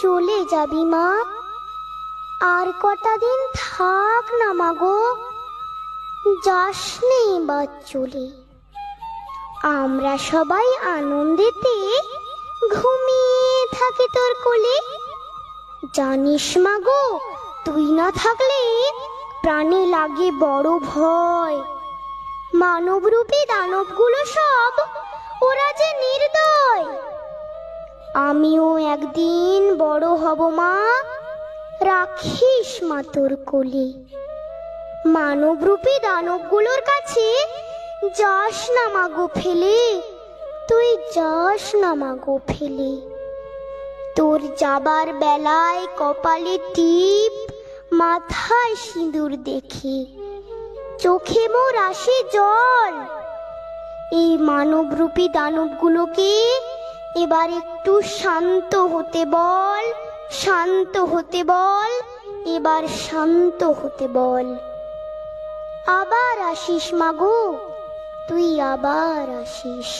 চলে যাবি মা। আর কটা দিন থাক না মাগো যাস নেই বা চলে। আমরা সবাই আনন্দেতে ঘুমিয়ে থাকি তোর কোলে। জানিস মাগো তুই না থাকলে প্রাণে লাগে বড় ভয়। মানবরূপী দানবগুলো সব আমিও একদিন বড় হব, মা। রাখিস মা তোর কোলে। মানবরূপী দানবগুলোর কাছে যাস না মাগো ফেলে। তুই যাস না মাগো ফেলে। তোর যাবার বেলায় কপালে টিপ, মাথায় সিঁদুর দেখে। চোখে মোর আসে জল। এই মানবরূপী দানবগুলোকে এবার একটু শান্ত হতে বল, শান্ত হতে বল, এবার শান্ত হতে বল। আবার আসিস মাগো তুই আবার আসিস।